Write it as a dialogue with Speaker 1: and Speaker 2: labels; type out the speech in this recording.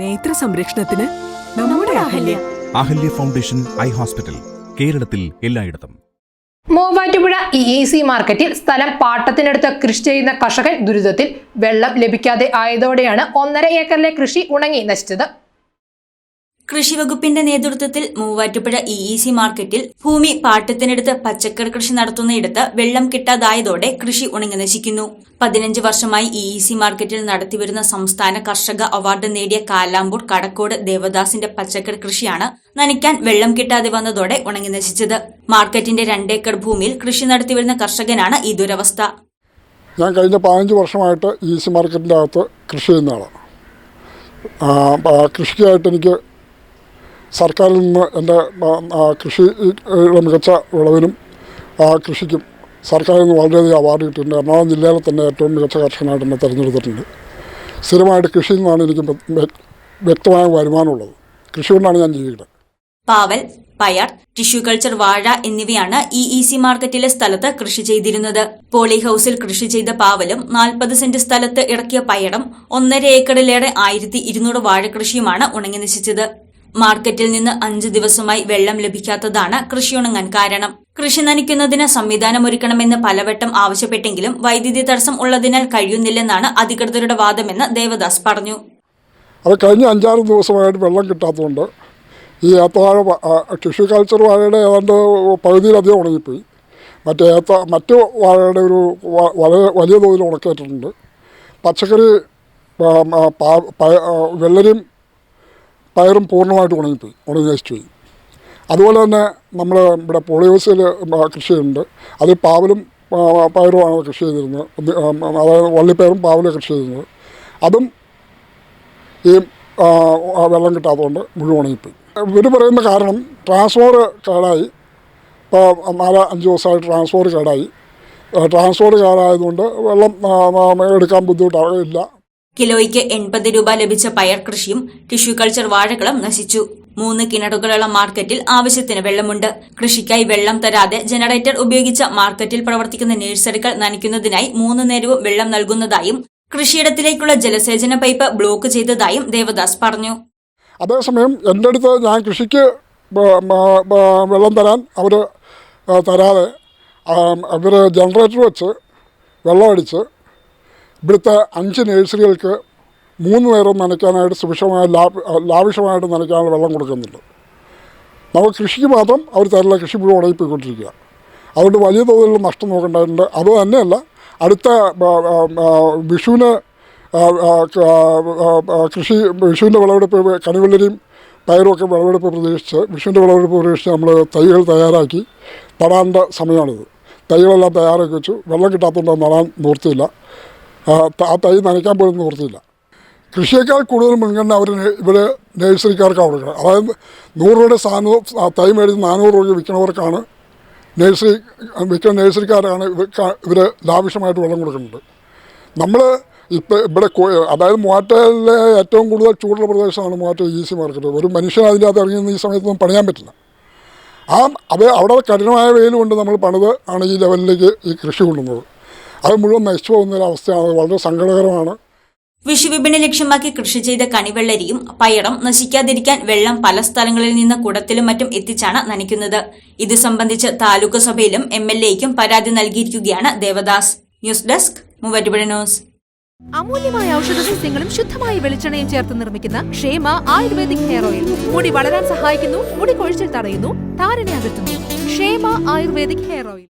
Speaker 1: നേത്ര സംരക്ഷണത്തിന് നമ്മുടെ Ahalya.
Speaker 2: Ahalya. Foundation eye hospital കേരളത്തിൽ എല്ലായിടത്തും.
Speaker 3: മൂവാറ്റുപുഴ ഇ ഇ സി മാർക്കറ്റിൽ സ്ഥലം പാട്ടത്തിനടുത്ത് കൃഷി ചെയ്യുന്ന കർഷകൻ ദുരിതത്തിൽ വെള്ളം ലഭിക്കാതെ ആയതോടെയാണ് ഒന്നര ഏക്കറിലെ കൃഷി ഉണങ്ങി നശിച്ചത്.
Speaker 4: കൃഷിവകുപ്പിന്റെ നേതൃത്വത്തിൽ മൂവാറ്റുപുഴ ഇ ഇ സി മാർക്കറ്റിൽ ഭൂമി പാട്ടത്തിനെടുത്ത് പച്ചക്കറി കൃഷി നടത്തുന്നയിടത്ത് വെള്ളം കിട്ടാതായതോടെ കൃഷി ഉണങ്ങി നശിക്കുന്നു. പതിനഞ്ച് വർഷമായി ഇ ഇ സി മാർക്കറ്റിൽ നടത്തിവരുന്ന സംസ്ഥാന കർഷക അവാർഡ് നേടിയ കാലാമ്പൂർ കടക്കോട് ദേവദാസിന്റെ പച്ചക്കറി കൃഷിയാണ് നനയ്ക്കാൻ വെള്ളം കിട്ടാതെ വന്നതോടെ ഉണങ്ങി നശിച്ചത്. മാർക്കറ്റിന്റെ രണ്ടേക്കർ ഭൂമിയിൽ കൃഷി നടത്തിവരുന്ന കർഷകനാണ് ഈ ദുരവസ്ഥ.
Speaker 5: ഞാൻ കഴിഞ്ഞ പതിനഞ്ച് വർഷമായിട്ട് ഇ സി മാർക്കറ്റിന്റെ അകത്ത് കൃഷി ചെയ്യുന്ന ആളാണ്. കൃഷിക്കായിട്ട് എനിക്ക് സർക്കാരിൽ നിന്ന് എന്റെ കൃഷിയുടെ മികച്ച വിളവിനും ആ കൃഷിക്കും സർക്കാരിൽ നിന്ന് വളരെയധികം അവാർഡ് കിട്ടിയിട്ടുണ്ട്. എറണാകുളം ജില്ലയിലെ തന്നെ ഏറ്റവും മികച്ച കർഷകനായിട്ട് എന്നെ തിരഞ്ഞെടുത്തിട്ടുണ്ട്. സ്ഥിരമായിട്ട് കൃഷിയിൽ നിന്നാണ് എനിക്ക് വ്യ- വ്യക്തമായ വരുമാനമുള്ളത്. കൃഷി കൊണ്ടാണ് ഞാൻ ജീവിക്കുന്നത്.
Speaker 4: പാവൽ പയർ ടിഷ്യൂ കൾച്ചർ വാഴ എന്നിവയാണ് ഇ ഇ സി മാർക്കറ്റിലെ സ്ഥലത്ത് കൃഷി ചെയ്തിരുന്നത്. പോളി ഹൌസിൽ കൃഷി ചെയ്ത പാവലും നാൽപ്പത് സെന്റ് സ്ഥലത്ത് ഇറക്കിയ പയറും ഒന്നര ഏക്കറിലേറെ ആയിരത്തി ഇരുന്നൂറ് വാഴ കൃഷിയുമാണ് ഉണങ്ങി നശിച്ചത്. മാർക്കറ്റിൽ നിന്ന് അഞ്ച് ദിവസമായി വെള്ളം ലഭിക്കാത്തതാണ് കൃഷിയുണങ്ങാൻ കാരണം. കൃഷി നനയ്ക്കുന്നതിന് സംവിധാനമൊരുക്കണമെന്ന് പലവട്ടം ആവശ്യപ്പെട്ടെങ്കിലും വൈദ്യുതി തടസ്സം ഉള്ളതിനാൽ കഴിയുന്നില്ലെന്നാണ് അധികൃതരുടെ വാദമെന്ന് ദേവദാസ് പറഞ്ഞു.
Speaker 5: അത് കഴിഞ്ഞ അഞ്ചാറ് ദിവസമായിട്ട് വെള്ളം കിട്ടാത്തതുകൊണ്ട് ഈ ഏത്തവാഴ ടിഷ്യൂ കൾച്ചർ വാഴയുടെ ഏതാണ്ട് പകുതിയിലധികം ഉണങ്ങിപ്പോയി. മറ്റേ ഏത്ത മറ്റു വാഴയുടെ ഒരു വളരെ വലിയ തോതിൽ ഉണക്കേറ്റിട്ടുണ്ട് പച്ചക്കറി വെള്ളരിയും പയറും പൂർണമായിട്ട് ഉണങ്ങിപ്പോയി ഉണങ്ങി നശിച്ചു പോയി. അതുപോലെ തന്നെ നമ്മൾ ഇവിടെ പോളിയോസിൽ കൃഷിയുണ്ട്. അതിൽ പാവലും പയറുമാണ് കൃഷി ചെയ്തിരുന്നത്. അതായത് വള്ളിപ്പയറും പാവലും കൃഷി ചെയ്തിരുന്നത്. അതും ഈ വെള്ളം കിട്ടാത്തതുകൊണ്ട് മുഴുവൻ ഉണങ്ങിപ്പോയി. ഇവർ പറയുന്ന കാരണം ട്രാൻസ്ഫോർ കേടായി. ഇപ്പോൾ നാല് അഞ്ച് ദിവസമായിട്ട് ട്രാൻസ്ഫോർ കേടായി. ട്രാൻസ്ഫോർ കേടായതുകൊണ്ട് വെള്ളം എടുക്കാൻ എടുക്കാൻ ബുദ്ധിമുട്ടാകില്ല
Speaker 4: കിലോയ്ക്ക് എൺപത് രൂപ ലഭിച്ച പയർ കൃഷിയും ടിഷ്യൂ കൾച്ചർ വാഴകളും നശിച്ചു. മൂന്ന് കിണറുകളുള്ള മാർക്കറ്റിൽ ആവശ്യത്തിന് വെള്ളമുണ്ട്. കൃഷിക്കായി വെള്ളം തരാതെ ജനറേറ്റർ ഉപയോഗിച്ച മാർക്കറ്റിൽ പ്രവർത്തിക്കുന്ന നഴ്സറികൾ നനയ്ക്കുന്നതിനായി മൂന്ന് നേരവും വെള്ളം നൽകുന്നതായും കൃഷിയിടത്തിലേക്കുള്ള ജലസേചന പൈപ്പ് ബ്ലോക്ക് ചെയ്തതായും ദേവദാസ് പറഞ്ഞു.
Speaker 5: അതേസമയം എന്റെ അടുത്ത് ഞാൻ കൃഷിക്ക് വെള്ളം തരാൻ അവർ തരാതെ അവർ ജനറേറ്റർ വെച്ച് വെള്ളമടിച്ച് ഇവിടുത്തെ അഞ്ച് നേഴ്സറികൾക്ക് മൂന്ന് നേരം നനയ്ക്കാനായിട്ട് സുഭിക്ഷമായ ലാഭ ലാവിഷമായിട്ട് നനയ്ക്കാനുള്ള വെള്ളം കൊടുക്കുന്നുണ്ട്. നമുക്ക് കൃഷിക്ക് മാത്രം അവർ തരില്ല കൃഷി മുഴുവൻ ഉണങ്ങിപ്പോയിക്കൊണ്ടിരിക്കുക അതുകൊണ്ട് വലിയ തോതിലുള്ള നഷ്ടം നോക്കേണ്ടതുണ്ട്. അത് തന്നെയല്ല അടുത്ത വിഷുവിന് കൃഷി വിഷുവിന്റെ വിളവെടുപ്പ് കണിവെള്ളരിയും പയറും ഒക്കെ വിളവെടുപ്പ് പ്രതീക്ഷിച്ച് വിഷുവിന്റെ വിളവെടുപ്പ് പ്രതീക്ഷിച്ച് നമ്മൾ തൈകൾ തയ്യാറാക്കി നടാന്റെ സമയമാണിത്. തൈകളെല്ലാം തയ്യാറാക്കി വെച്ചു. വെള്ളം കിട്ടാത്തതുകൊണ്ട് നടാൻ നിവൃത്തിയില്ല. ആ, ത- നനയ്ക്കാൻ പോലും നിവൃത്തിയില്ല കൃഷിയേക്കാൾ കൂടുതൽ മുൻഗണന അവർ ഇവിടെ നഴ്സറിക്കാർക്കാണ് കൊടുക്കുന്നത് അതായത് നൂറ് രൂപയുടെ സാധനം തൈ മേടിച്ച് നാനൂറ് രൂപയ്ക്ക് വിൽക്കുന്നവർക്കാണ് നഴ്സറി വിൽക്കുന്ന നഴ്സറിക്കാരാണ് ഇവർക്ക് ഇവർ ലാവിഷമായിട്ട് വെള്ളം കൊടുക്കുന്നത്. നമ്മൾ ഇപ്പോൾ ഇവിടെ അതായത് മൂവാറ്റയിലെ ഏറ്റവും കൂടുതൽ ചൂടുള്ള പ്രദേശമാണ് മൂവാറ്റ ഈസി മാർക്കറ്റ്. ഒരു മനുഷ്യൻ അതിനകത്ത് ഇറങ്ങിയെന്ന് ഈ സമയത്തൊന്നും പണിയാൻ പറ്റില്ല. ആ അവ അവിടെ കഠിനമായ വെയിൽ കൊണ്ട് നമ്മൾ പണിത് ആണ് ഈ ലെവലിലേക്ക് ഈ കൃഷി കൊണ്ടുവന്നത്. അത് മുഴുവൻ നശിച്ചു പോകുന്ന ഒരു അവസ്ഥയാണ് അത് വളരെ സങ്കടകരമാണ്.
Speaker 4: വിഷുവിപണി ലക്ഷ്യമാക്കി കൃഷി ചെയ്ത കണിവെള്ളരിയും പയറും നശിക്കാതിരിക്കാൻ വെള്ളം പല സ്ഥലങ്ങളിൽ നിന്ന് കുടത്തിലും മറ്റും എത്തിച്ചാണ് നനയ്ക്കുന്നത്. ഇത് സംബന്ധിച്ച് താലൂക്ക് സഭയിലും എം എൽ എക്കും പരാതി നൽകിയിരിക്കുകയാണ് Devadas. News desk Muvattupuzha news.
Speaker 6: അമൂല്യമായ ഔഷധ സസ്യങ്ങളും ശുദ്ധമായ വെളിച്ചെണ്ണയും ചേർത്ത് നിർമ്മിക്കുന്ന ക്ഷേമ ആയുർവേദിക് ഹെയർ ഓയിൽ. മുടി വളരാൻ സഹായിക്കുന്നു മുടി കൊഴിച്ചിൽ തടയുന്നു താരനെ അകറ്റുന്നു. ക്ഷേമ ആയുർവേദിക് ഹെയർ ഓയിൽ.